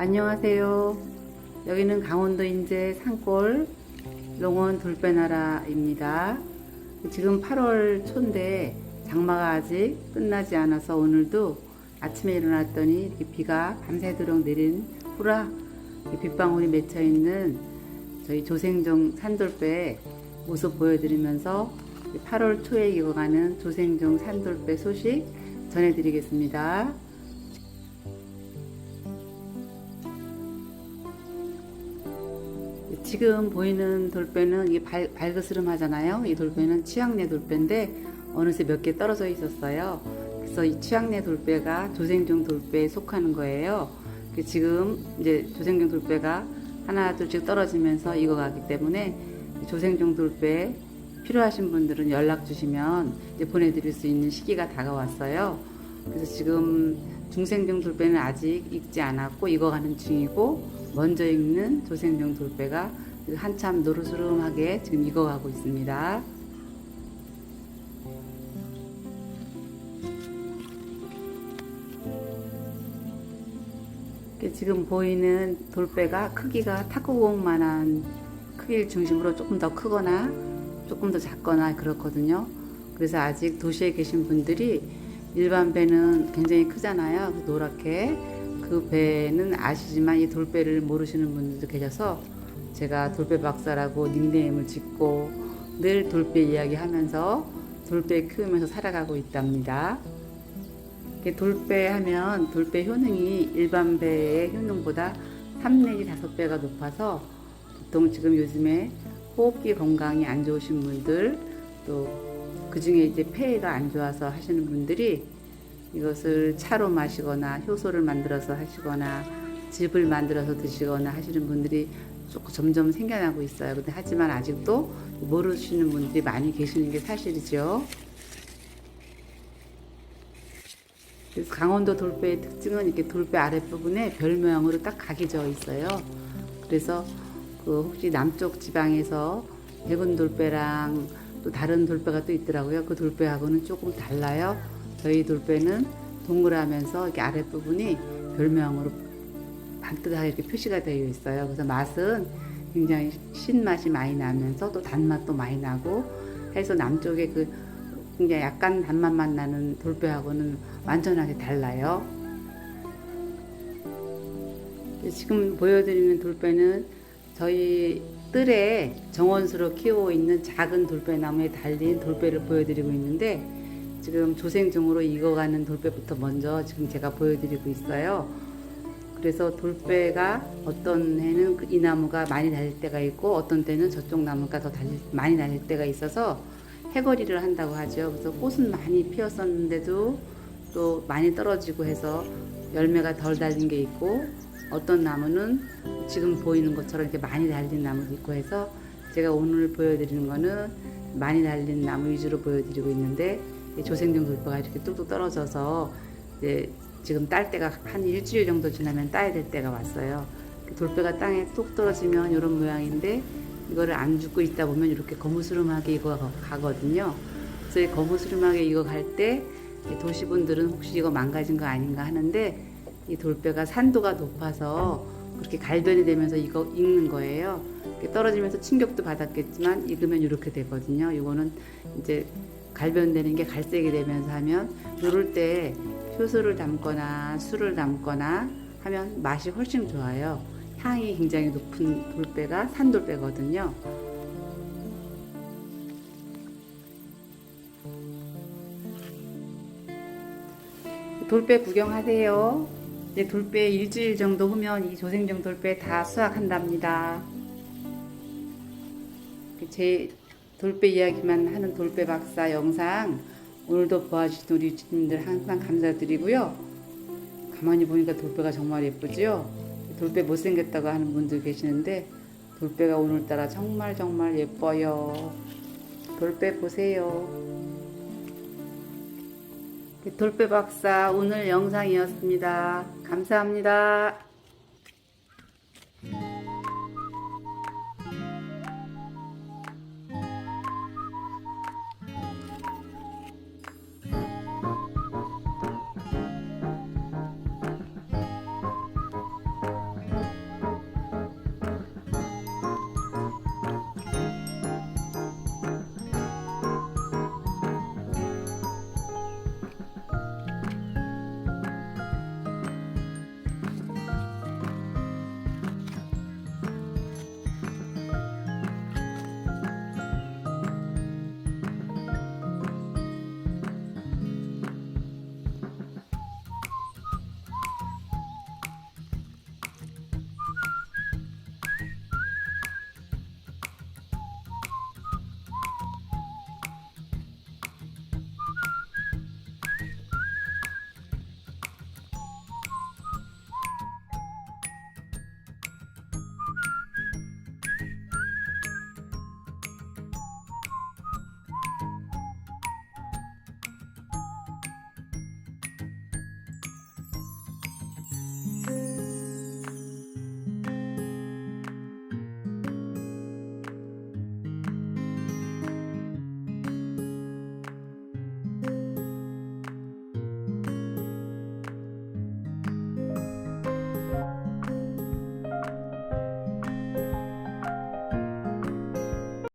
안녕하세요. 여기는 강원도 인제 산골 농원 돌배나라입니다. 지금 8월 초인데 장마가 아직 끝나지 않아서 오늘도 아침에 일어났더니 비가 밤새도록 내린 후라 빗방울이 맺혀 있는 저희 조생종 산돌배 모습 보여드리면서 8월 초에 익어가는 조생종 산돌배 소식 전해드리겠습니다. 지금 보이는 돌배는 이 발, 발그스름 하잖아요. 이 돌배는 치앙내 돌배인데 어느새 몇 개 떨어져 있었어요. 그래서 이 치앙내 돌배가 조생종 돌배에 속하는 거예요. 그 지금 이제 조생종 돌배가 하나 둘씩 떨어지면서 익어가기 때문에 조생종 돌배 필요하신 분들은 연락 주시면 이제 보내드릴 수 있는 시기가 다가왔어요. 그래서 지금 중생종 돌배는 아직 익지 않았고 익어가는 중이고 먼저 익는 조생종 돌배가 한참 노르스름하게 지금 익어가고 있습니다. 지금 보이는 돌배가 크기가 탁구공만한 크기를 중심으로 조금 더 크거나 조금 더 작거나 그렇거든요. 그래서 아직 도시에 계신 분들이 일반 배는 굉장히 크잖아요. 그 노랗게 그 배는 아시지만 이 돌배를 모르시는 분들도 계셔서 제가 돌배 박사라고 닉네임을 짓고 늘 돌배 이야기하면서 돌배 키우면서 살아가고 있답니다. 돌배 하면 돌배 효능이 일반 배의 효능보다 3 내지 5배가 높아서 보통 지금 요즘에 호흡기 건강이 안 좋으신 분들 또 그 중에 이제 폐가 안 좋아서 하시는 분들이 이것을 차로 마시거나 효소를 만들어서 하시거나 즙을 만들어서 드시거나 하시는 분들이 조금 점점 생겨나고 있어요. 근데 하지만 아직도 모르시는 분들이 많이 계시는 게 사실이죠. 그래서 강원도 돌배의 특징은 이렇게 돌배 아랫부분에 별 모양으로 딱 각이 져 있어요. 그래서 그 혹시 남쪽 지방에서 백운 돌배랑 또 다른 돌배가 또 있더라고요. 그 돌배하고는 조금 달라요. 저희 돌배는 동그라면서 이렇게 아랫부분이 별모양으로 반듯하게 이렇게 표시가 되어 있어요. 그래서 맛은 굉장히 신맛이 많이 나면서 또 단맛도 많이 나고 해서 남쪽에 그 굉장히 약간 단맛만 나는 돌배하고는 완전하게 달라요. 지금 보여드리는 돌배는 저희 뜰에 정원수로 키우고 있는 작은 돌배나무에 달린 돌배를 보여드리고 있는데 지금 조생종으로 익어가는 돌배부터 먼저 지금 제가 보여드리고 있어요. 그래서 돌배가 어떤 해는 그이 나무가 많이 달릴 때가 있고 어떤 때는 저쪽 나무가 더 달릴, 많이 달릴 때가 있어서 해거리를 한다고 하죠. 그래서 꽃은 많이 피었었는데도 또 많이 떨어지고 해서 열매가 덜 달린 게 있고 어떤 나무는 지금 보이는 것처럼 이렇게 많이 달린 나무도 있고 해서 제가 오늘 보여드리는 거는 많이 달린 나무 위주로 보여드리고 있는데 이 조생종 돌배가 이렇게 뚝뚝 떨어져서 이제 지금 딸 때가 한 일주일 정도 지나면 따야 될 때가 왔어요. 돌배가 땅에 뚝 떨어지면 이런 모양인데 이거를 안 죽고 있다 보면 이렇게 거무스름하게 익어 가거든요. 그래서 이 거무스름하게 익어 갈때 도시분들은 혹시 이거 망가진 거 아닌가 하는데 이 돌배가 산도가 높아서 그렇게 갈변이 되면서 이거 익는 거예요. 떨어지면서 충격도 받았겠지만 익으면 이렇게 되거든요. 이거는 이제 갈변되는 게 갈색이 되면서 하면 요럴 때 효소를 담거나 술을 담거나 하면 맛이 훨씬 좋아요. 향이 굉장히 높은 돌배가 산돌배거든요. 돌배 구경하세요. 이제 돌배 일주일 정도 후면 이 조생종 돌배 다 수확한답니다. 제 돌배 이야기만 하는 돌배 박사 영상 오늘도 봐주신 우리 주님들 항상 감사드리고요. 가만히 보니까 돌배가 정말 예쁘지요? 돌배 못생겼다고 하는 분들 계시는데 돌배가 오늘따라 정말 정말 예뻐요. 돌배 보세요. 돌배 박사 오늘 영상이었습니다. 감사합니다.